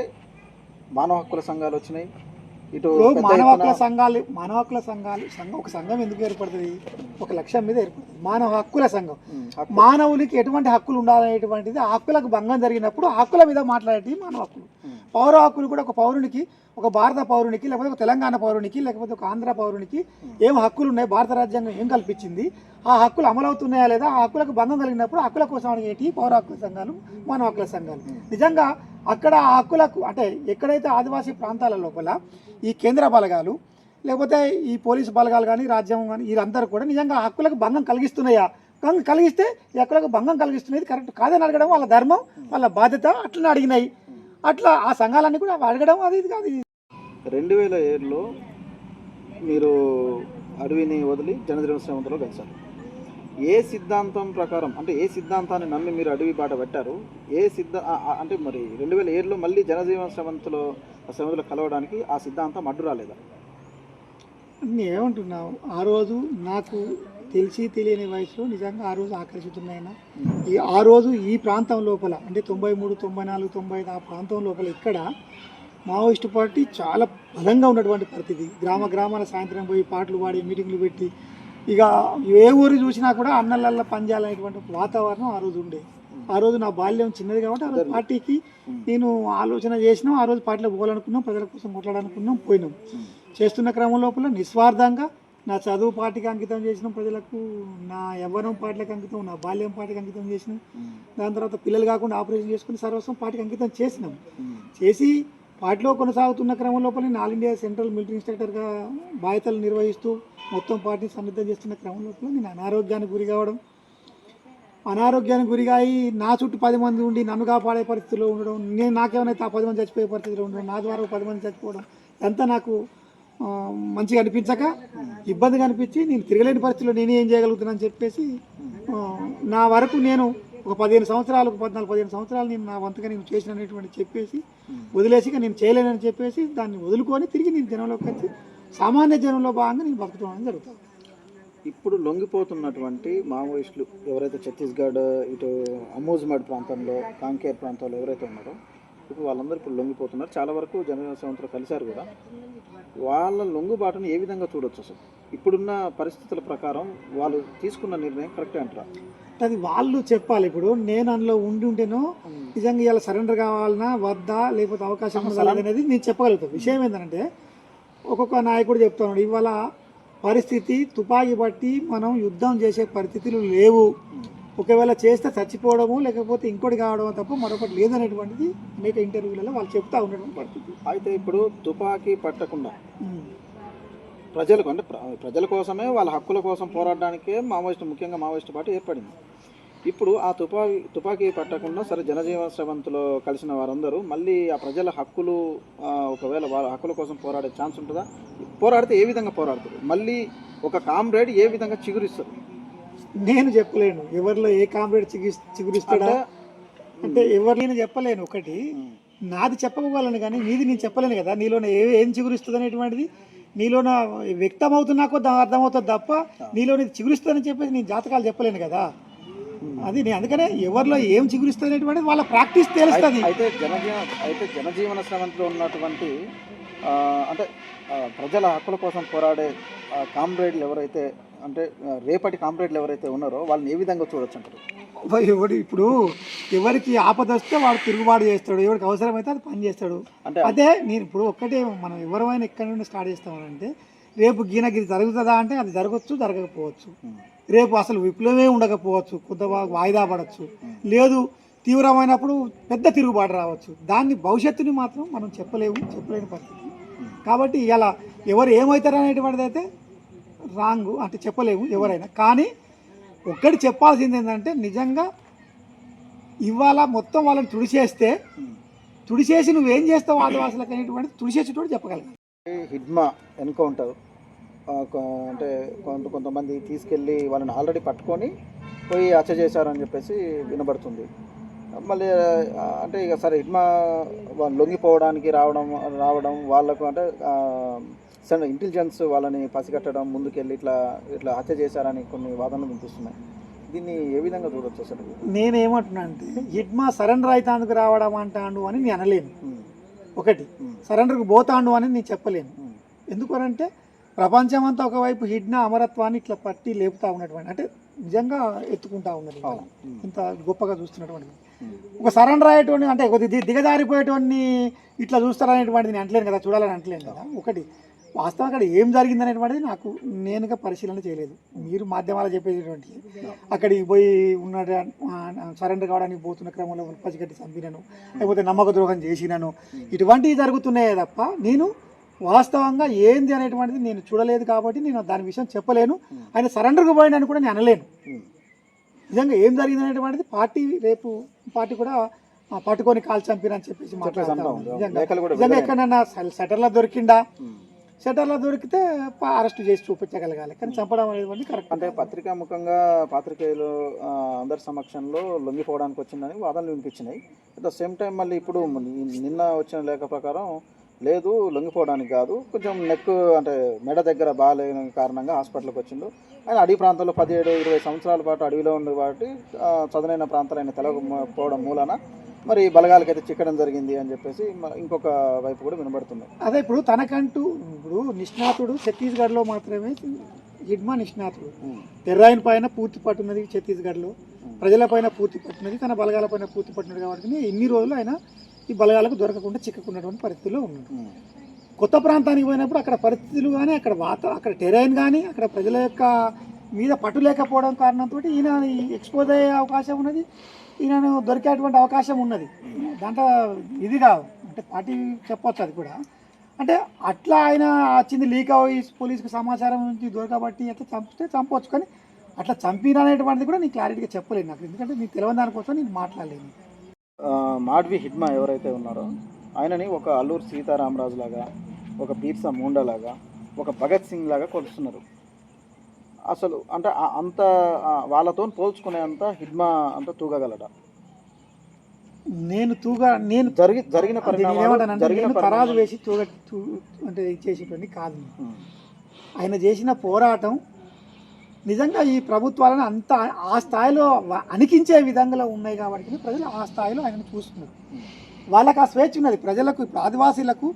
మానవ హక్కుల సంఘాలు వచ్చినాయి ఇటు మానవ హక్కుల సంఘాలు మానవ హక్కుల సంఘాలు సంఘం ఒక సంఘం ఎందుకు ఏర్పడుతుంది? ఒక లక్ష్యం మీద ఏర్పడుతుంది. మానవ హక్కుల సంఘం. మానవునికి ఎటువంటి హక్కులు ఉండాలనేటువంటిది ఆ హక్కులకు భంగం జరిగినప్పుడు హక్కుల మీద మాట్లాడేటి మానవ హక్కులు. పౌర హక్కులు కూడా ఒక పౌరునికి ఒక భారత పౌరునికి లేకపోతే ఒక తెలంగాణ పౌరునికి లేకపోతే ఒక ఆంధ్ర పౌరునికి ఏం హక్కులు ఉన్నాయి? భారత రాజ్యాంగం ఏం కల్పించింది? ఆ హక్కులు అమలవుతున్నాయా లేదా? ఆ హక్కులకు భంగం కలిగినప్పుడు హక్కుల కోసం అడిగేటి పౌర హక్కుల సంఘాలు మానవ హక్కుల సంఘాలు. నిజంగా అక్కడ ఆ హక్కులకు అంటే ఎక్కడైతే ఆదివాసీ ప్రాంతాల లోపల ఈ కేంద్ర బలగాలు లేకపోతే ఈ పోలీసు బలగాలు కానీ రాజ్యం కానీ వీరందరూ కూడా నిజంగా హక్కులకు భంగం కలిగిస్తున్నాయా? భంగం కలిగిస్తే ఎక్కడకు హక్కులకు భంగం కలిగిస్తున్నది కరెక్ట్ కాదని అడగడం వాళ్ళ ధర్మం వాళ్ళ బాధ్యత అట్లనే అడిగినాయి. అట్లా ఆ సంఘాలన్నీ కూడా అడగడం అది ఇది కాదు. రెండు వేల ఏడులో మీరు అడవిని వదిలి జనజీవన శ్రమంలో కలిశారు. ఏ సిద్ధాంతం ప్రకారం అంటే ఏ సిద్ధాంతాన్ని నమ్మి మీరు అడవి బాట పెట్టారు ఏ సిద్ధ అంటే మరి రెండు వేల ఏడులో మళ్ళీ జనజీవన శ్రమంతులో శ్రమంతులు కలవడానికి ఆ సిద్ధాంతం అడ్డు రాలేదా? నేను ఏమంటున్నావు? ఆ రోజు నాకు తెలిసి తెలియని వయసులో నిజంగా ఆ రోజు ఆకర్షితున్నాయన ఈ ఆ రోజు ఈ ప్రాంతం లోపల అంటే తొంభై మూడు తొంభై నాలుగు తొంభై ఐదు ఆ ప్రాంతం లోపల ఇక్కడ మావోయిస్టు పార్టీ చాలా బలంగా ఉన్నటువంటి పరిస్థితి. గ్రామ గ్రామాల సాయంత్రం పోయి పాటలు పాడి మీటింగ్లు పెట్టి ఇక ఏ ఊరు చూసినా కూడా అన్నలల్లో పనిచేయాలనేటువంటి వాతావరణం ఆ రోజు ఉండే. ఆ రోజు నా బాల్యం చిన్నది కాబట్టి ఆ రోజు పార్టీకి నేను ఆలోచన చేసినాం ఆ రోజు పార్టీలో పోవాలనుకున్నాం ప్రజల కోసం కొట్లాడాలనుకున్నాం పోయినాం. చేస్తున్న క్రమం లోపల నిస్వార్థంగా నా చదువు పార్టీకి అంకితం చేసినాం ప్రజలకు నా యవ్వనం పార్టీలకు అంకితం నా బాల్యం పార్టీకి అంకితం చేసినాం. దాని తర్వాత పిల్లలు కాకుండా ఆపరేషన్ చేసుకుని సర్వస్వం పార్టీకి అంకితం చేసినాం. చేసి పార్టీలో కొనసాగుతున్న క్రమం లోపల ఆల్ ఇండియా సెంట్రల్ మిలిటరీ ఇన్స్ట్రక్టర్గా బాధ్యతలు నిర్వహిస్తూ మొత్తం పార్టీని సన్నిద్ధం చేస్తున్న క్రమం లోపల నేను అనారోగ్యానికి గురి కావడం అనారోగ్యానికి గురిగా అయి నా చుట్టూ పది మంది ఉండి నన్ను కాపాడే పరిస్థితిలో ఉండడం నేను నాకేమైనా ఆ పది మంది చచ్చిపోయే పరిస్థితిలో ఉండడం నా ద్వారా పది మంది చచ్చిపోవడం ఇదంతా నాకు మంచిగా అనిపించక ఇబ్బందిగా అనిపించి నేను తిరగలేని పరిస్థితిలో నేనే ఏం చేయగలుగుతున్నానని చెప్పేసి నా వరకు నేను ఒక పదిహేను సంవత్సరాలకు పద్నాలుగు పదిహేను సంవత్సరాలు నేను నా వంతుగా నేను చేసిన అనేటువంటి చెప్పేసి వదిలేసి నేను చేయలేనని చెప్పేసి దాన్ని వదులుకొని తిరిగి నేను జనంలోకి వచ్చి సామాన్య జనంలో భాగంగా నేను బతుకుతున్నాను జరుగుతుంది. ఇప్పుడు లొంగిపోతున్నటువంటి మావోయిస్టులు ఎవరైతే ఛత్తీస్గఢ్ ఇటు అమోజ్మాడ్ ప్రాంతంలో కాంకేర్ ప్రాంతాల్లో ఎవరైతే ఉన్నారో ఇప్పుడు వాళ్ళందరూ ఇప్పుడు లొంగిపోతున్నారు. చాలా వరకు జనరల్ సంవత్సరం కలిశారు కూడా వాళ్ళ లొంగుబాటును ఏ విధంగా చూడొచ్చు అసలు? ఇప్పుడున్న పరిస్థితుల ప్రకారం వాళ్ళు తీసుకున్న నిర్ణయం కరెక్టే అంటారా? అది వాళ్ళు చెప్పాలి. ఇప్పుడు నేను అందులో ఉండి ఉంటేనో నిజంగా ఇలా సరెండర్ కావాలన్నా వద్దా లేకపోతే అవకాశం అనేది నేను చెప్పగలుగుతాను విషయం ఏంటంటే ఒక్కొక్క నాయకుడు చెప్తున్నాడు ఇవాళ పరిస్థితి తుపాకీ బట్టి మనం యుద్ధం చేసే పరిస్థితులు లేవు. ఒకవేళ చేస్తే చచ్చిపోవడము లేకపోతే ఇంకోటి కావడం తప్ప మరొకటి లేదనేటువంటిది అనేక ఇంటర్వ్యూలలో వాళ్ళు చెప్తా ఉన్నటువంటి పరిస్థితి. అయితే ఇప్పుడు తుపాకీ పట్టకుండా. ప్రజలకు అంటే ప్ర- ప్రజల కోసమే వాళ్ళ హక్కుల కోసం పోరాడడానికే మావోయిస్టు ముఖ్యంగా మావోయిస్టు పార్టీ ఏర్పడింది. ఇప్పుడు ఆ తుపాకీ తుపాకీ పట్టకుండా సరే జనజీవన శ్రవంతిలో కలిసిన వారందరూ మళ్ళీ ఆ ప్రజల హక్కులు ఒకవేళ వాళ్ళ హక్కుల కోసం పోరాడే ఛాన్స్ ఉంటుందా? పోరాడితే ఏ విధంగా పోరాడతారు? మళ్ళీ ఒక కామ్రేడ్ ఏ విధంగా చిగురిస్తారు? నేను చెప్పలేను. ఎవరిలో ఏ కామ్రేడ్ చిగి చిగురిస్తాడా? అంటే అంటే ఎవరు నేను చెప్పలేను. ఒకటి నాది చెప్పగలను కానీ నీది నేను చెప్పలేను కదా. నీలోన ఏం చిగురిస్తుంది అనేటువంటిది నీలోన వ్యక్తం అవుతున్నా కొద్ది అర్థమవుతుంది తప్ప నీలో నీది చిగురిస్తుందని చెప్పేసి నేను జాతకాలు చెప్పలేను కదా. అది నేను అందుకనే ఎవరిలో ఏం చిగురిస్తుంది అనేటువంటిది వాళ్ళ ప్రాక్టీస్ తెలుస్తుంది. అయితే జనజీవన అయితే జనజీవన శ్రవంతిలో ఉన్నటువంటి అంటే ప్రజల హక్కుల కోసం పోరాడే కామ్రేడ్లు ఎవరైతే అంటే రేపటి కామ్రేడ్లు ఎవరైతే ఉన్నారో వాళ్ళని ఏ విధంగా చూడొచ్చు అంటారు? ఎవడు ఇప్పుడు ఎవరికి ఆపద వస్తే వాడు తిరుగుబాటు చేస్తాడు ఎవరికి అవసరమైతే అది పని చేస్తాడు. అంటే అదే నేను ఇప్పుడు ఒక్కటే మనం ఎవరైనా ఎక్కడి నుండి స్టార్ట్ చేస్తామంటే రేపు గీనగిరి జరుగుతుందా అంటే అది జరగచ్చు జరగకపోవచ్చు. రేపు అసలు విప్లవమే ఉండకపోవచ్చు కొంత వాయిదా పడవచ్చు లేదు తీవ్రమైనప్పుడు పెద్ద తిరుగుబాటు రావచ్చు. దాన్ని భవిష్యత్తుని మాత్రం మనం చెప్పలేము చెప్పలేని పరిస్థితి. కాబట్టి ఇలా ఎవరు ఏమవుతారు అనేటువంటిది అయితే రాంగు అంటే చెప్పలేము ఎవరైనా. కానీ ఒక్కటి చెప్పాల్సింది ఏంటంటే నిజంగా ఇవాళ మొత్తం వాళ్ళని తుడిచేస్తే తుడిచేసి నువ్వేం చేస్తావు ఆదివాసులకు అనేటువంటి తుడిచేసేటోడు చెప్పగలరు హిడ్మా ఎన్కౌంటర్ అంటే కొంత కొంతమంది తీసుకెళ్ళి వాళ్ళని ఆల్రెడీ పట్టుకొని పోయి హత్య చేశారని చెప్పేసి వినబడుతుంది. మళ్ళీ అంటే ఇక సరే హిడ్మా వాళ్ళు లొంగిపోవడానికి రావడం రావడం వాళ్ళకు అంటే ఇంటెలిజెన్స్ వాళ్ళని పసిగట్టడం ముందుకెళ్ళి ఇట్లా ఇట్లా హత్య చేశారని కొన్ని వాదనలు వినిపిస్తున్నాయి. దీన్ని ఏ విధంగా చూడొచ్చు అసలు నేనేమంటున్నా అంటే హిడ్మా సరెండర్ అవుతాందుకు రావడం అంటాండు అని నేను అనలేను. ఒకటి సరెండర్కి పోతాండు అని నేను చెప్పలేను. ఎందుకనంటే ప్రపంచమంతా ఒకవైపు హిడ్నా అమరత్వాన్ని ఇట్లా పట్టి లేపుతా ఉన్నటువంటి అంటే నిజంగా ఎత్తుకుంటా ఉన్నది ఇంత గొప్పగా చూస్తున్నటువంటి ఒక సరెండర్ అయ్యేటువంటి అంటే కొద్ది దిగజారిపోయేటువంటి ఇట్లా చూస్తారనేటువంటిది నేను అంటలేను కదా చూడాలని అంటలేను కదా. ఒకటి వాస్తవం అక్కడ ఏం జరిగింది అనేటువంటిది నాకు నేనుగా పరిశీలన చేయలేదు. మీరు మాధ్యమాలు చెప్పేటువంటి అక్కడికి పోయి ఉన్న సరెండర్ కావడానికి పోతున్న క్రమంలో పసిగట్టి చంపినను లేకపోతే నమ్మక ద్రోహం చేసినను. ఇటువంటివి జరుగుతున్నాయే తప్ప నేను వాస్తవంగా ఏంది అనేటువంటిది నేను చూడలేదు కాబట్టి నేను దాని విషయం చెప్పలేను. ఆయన సరెండర్కి పోయినని కూడా నేను అనలేను. నిజంగా ఏం జరిగింది అనేటువంటిది పార్టీ రేపు పార్టీ కూడా పట్టుకొని కాల్ చంపిరని చెప్పేసి మాట్లాడుతా అంటా ఉంది. ఉంది. నిజంగా ఎక్కడన్నా సెటర్లో దొరికిండా ఉమ్. దొరికితే అరెస్ట్ చేసి చూపించగలగాలి. కానీ చంపడం అనేది కరెక్ట్ అంటే పత్రికా ముఖంగా పాత్రికేయులు అందరి సమక్షంలో లొంగిపోవడానికి వచ్చిందని వాదనలు వినిపించినాయి. అట్ ద సేమ్ టైం మళ్ళీ ఇప్పుడు నిన్న వచ్చిన లేఖ ప్రకారం లేదు లొంగిపోవడానికి కాదు. కొంచెం నెక్ అంటే మెడ దగ్గర బాగాలేని కారణంగా హాస్పిటల్కి వచ్చిండు. ఆయన అడవి ప్రాంతంలో పదిహేడు ఇరవై సంవత్సరాల పాటు అడవిలో ఉండే కాబట్టి చదునైన ప్రాంతాలు ఆయన తెలవకపోవడం మూలన మరి బలగాలకైతే చిక్కడం జరిగింది అని చెప్పేసి ఇంకొక వైపు కూడా వినబడుతుంది. అదే ఇప్పుడు తనకంటూ ఇప్పుడు నిష్ణాతుడు ఛత్తీస్గఢ్లో మాత్రమే హిడ్మా నిష్ణాతుడు. తెర్రాయిన్ పైన పూర్తి పట్టున్నది ఛత్తీస్గఢ్లో. ప్రజలపైన పూర్తి పట్టున్నది తన బలగాలపైన పూర్తి పట్టున్నది కాబట్టి ఇన్ని రోజులు ఆయన ఈ బలగాలకు దొరకకుండా చిక్కుకున్నటువంటి పరిస్థితిలో ఉన్నాడు. కొత్త ప్రాంతానికి పోయినప్పుడు అక్కడ పరిస్థితులు కానీ అక్కడ వాత అక్కడ టెరైన్ కానీ అక్కడ ప్రజల యొక్క మీద పట్టు లేకపోవడం కారణంతో ఈయన ఎక్స్పోజ్ అయ్యే అవకాశం ఉన్నది. ఈయనను దొరికేటువంటి అవకాశం ఉన్నది. దాంట్లో ఇది కాదు. అంటే పార్టీ చెప్పొచ్చు అది కూడా. అంటే అట్లా ఆయన వచ్చింది లీక్ అయ్యి పోలీసుకు సమాచారం నుంచి దొరకబట్టి అట్లా చంపితే చంపవచ్చు కానీ అట్లా చంపిన అనేటువంటిది కూడా నేను క్లారిటీగా చెప్పలేను నాకు. ఎందుకంటే నీకు తెలియని దానికోసం నేను మాట్లాడలేను. మాడ్వి హిడ్మా ఎవరైతే ఉన్నారో ఆయనని ఒక అల్లూరు సీతారామరాజు లాగా ఒక బీర్సా ముండా లాగా ఒక భగత్ సింగ్ లాగా కొలుస్తున్నారు. అసలు అంటే అంత వాళ్ళతో పోల్చుకునే అంత హిడ్మా అంత తూగగలడా నేను తూగా నేను జరిగి జరిగిన జరిగిన పరిణామాలు. వేసి తూగ అంటే చేసేటువంటి కాదు ఆయన చేసిన పోరాటం నిజంగా ఈ ప్రభుత్వాలను అంత ఆ స్థాయిలో అణికించే విధంగా ఉన్నాయి కాబట్టి ప్రజలు ఆ స్థాయిలో ఆయనను చూస్తున్నారు. వాళ్ళకి ఆ స్వేచ్ఛ ఉన్నది. ప్రజలకు ఇప్పుడు ఆదివాసీలకు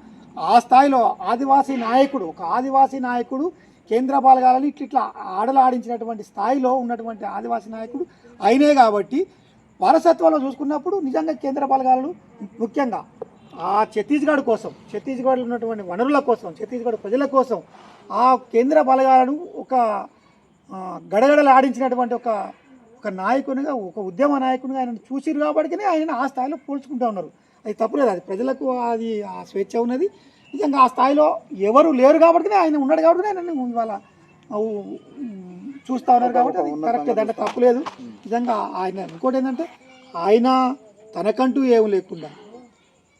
ఆ స్థాయిలో ఆదివాసీ నాయకుడు ఒక ఆదివాసీ నాయకుడు కేంద్ర బలగాలను ఇట్లా ఇట్లా ఆడలాడించినటువంటి స్థాయిలో ఉన్నటువంటి ఆదివాసీ నాయకుడు అయినే కాబట్టి వారసత్వంలో చూసుకున్నప్పుడు నిజంగా కేంద్ర బలగాలు ముఖ్యంగా ఆ ఛత్తీస్గఢ్ కోసం ఛత్తీస్గఢ్లో ఉన్నటువంటి వనరుల కోసం ఛత్తీస్గఢ్ ప్రజల కోసం ఆ కేంద్ర బలగాలను ఒక గడగడలు ఆడించినటువంటి ఒక ఒక నాయకునిగా ఒక ఉద్యమ నాయకునిగా ఆయనను చూసిరు కాబట్టి ఆయన ఆ స్థాయిలో పోల్చుకుంటూ ఉన్నారు. అది తప్పులేదు అది ప్రజలకు అది ఆ స్వేచ్ఛ ఉన్నది. నిజంగా ఆ స్థాయిలో ఎవరు లేరు కాబట్టి ఆయన ఉన్నాడు కాబట్టి ఆయన ఇవాళ చూస్తా ఉన్నారు కాబట్టి అది కరెక్ట్ దాంట్లో తప్పులేదు నిజంగా ఆయన ఇంకోటి ఏంటంటే ఆయన తనకంటూ ఏమి లేకుండా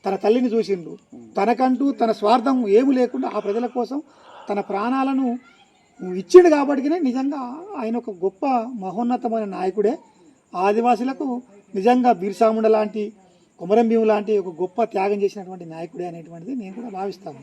తన తల్లిని చూసిండు. తనకంటూ తన స్వార్థం ఏమి లేకుండా ఆ ప్రజల కోసం తన ప్రాణాలను ఇచ్చిండు కాబట్టి నిజంగా ఆయన ఒక గొప్ప మహోన్నతమైన నాయకుడే. ఆదివాసులకు నిజంగా బిర్సాముండ లాంటి కొమరం భీము లాంటి ఒక గొప్ప త్యాగం చేసినటువంటి నాయకుడే అనేటువంటిది నేను కూడా భావిస్తాను